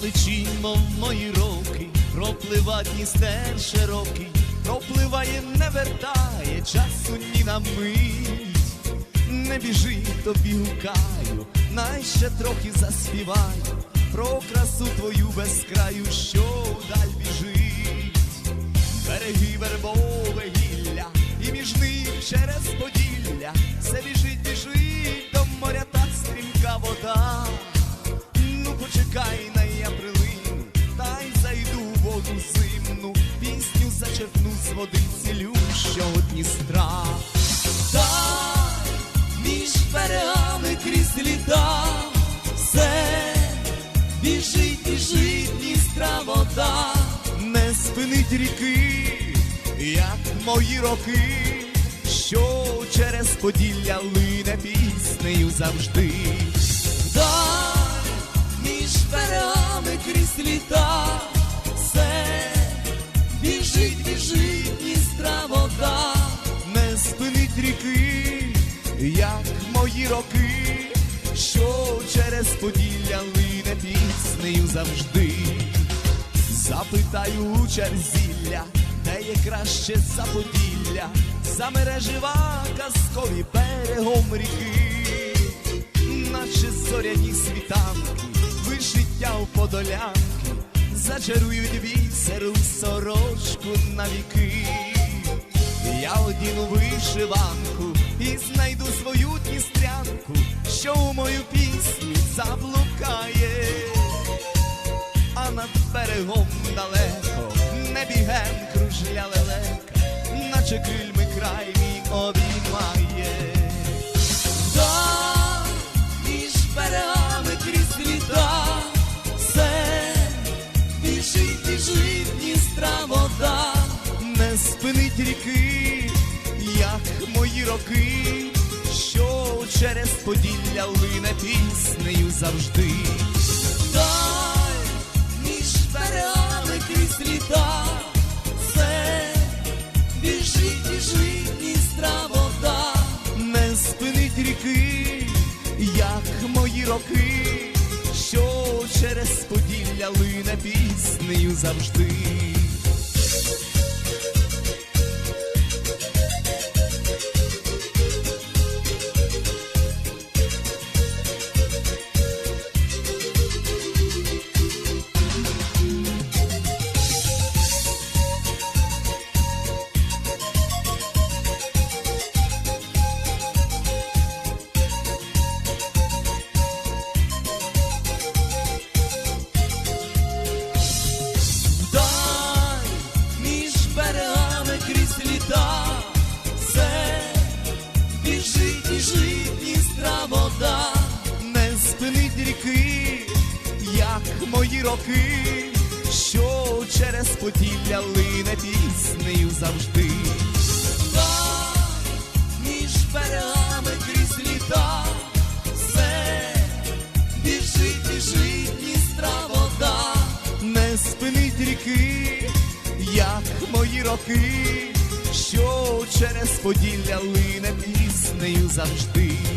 Далечінь, мов мої роки, проплива Дністер широкий, пропливає, не вертає часу ні на мить. Не біжи, тобі гукаю, най ще трохи заспіваю про красу твою безкраю, що зачерпну з води цілющого Дністра. Дай між берегами крізь літа, все біжить, біжить Дністра вода, не спинить ріки, як мої роки, що через Поділля лине піснею завжди. Дай між берегами крізь літа, ріки, як мої роки, що через Поділля лине піснею завжди. Запитаю у черзілля, де є краще за Поділля, за мережива казкові берегом ріки, наче зоряні світанки, вишиття в подолянки, зачарують бісеру сорочку на віки. Я одіну вишиванку і знайду свою тістрянку, що у мою пісню заблукає а над берегом далеко небіген кружля лелека, наче крильми край мій обіймає. Ріки, як мої роки, що через Поділля лине піснею завжди. Дай між берегами крізь все біжить, біжить Дністра вода, не спинить ріки, як мої роки, що через Поділля лине піснею завжди. Як мої роки, що через Поділля лине піснею завжди. Дай між берегами крізь літа, все біжить, біжить Дністра вода, не спинить ріки, як мої роки, що через Поділля лине піснею завжди.